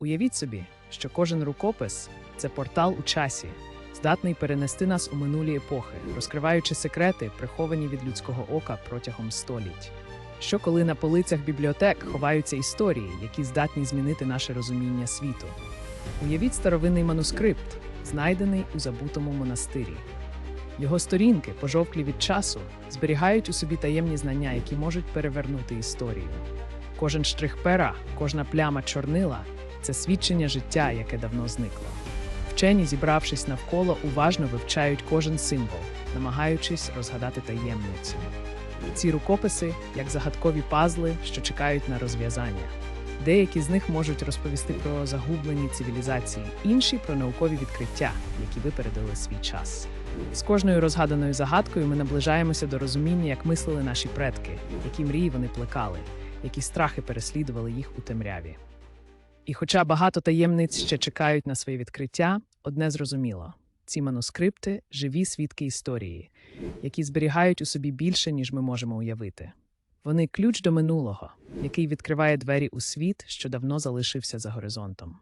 Уявіть собі, що кожен рукопис це портал у часі, здатний перенести нас у минулі епохи, розкриваючи секрети, приховані від людського ока протягом століть. Що коли на полицях бібліотек ховаються історії, які здатні змінити наше розуміння світу? Уявіть старовинний манускрипт, знайдений у забутому монастирі. Його сторінки, пожовклі від часу, зберігають у собі таємні знання, які можуть перевернути історію. Кожен штрих пера, кожна пляма чорнила це свідчення життя, яке давно зникло. Вчені, зібравшись навколо, уважно вивчають кожен символ, намагаючись розгадати таємницю. Ці рукописи як загадкові пазли, що чекають на розв'язання. Деякі з них можуть розповісти про загублені цивілізації, інші про наукові відкриття, які випередили свій час. З кожною розгаданою загадкою ми наближаємося до розуміння, як мислили наші предки, які мрії вони плекали, які страхи переслідували їх у темряві. І хоча багато таємниць ще чекають на своє відкриття, одне зрозуміло: ці манускрипти живі свідки історії, які зберігають у собі більше, ніж ми можемо уявити. Вони ключ до минулого, який відкриває двері у світ, що давно залишився за горизонтом.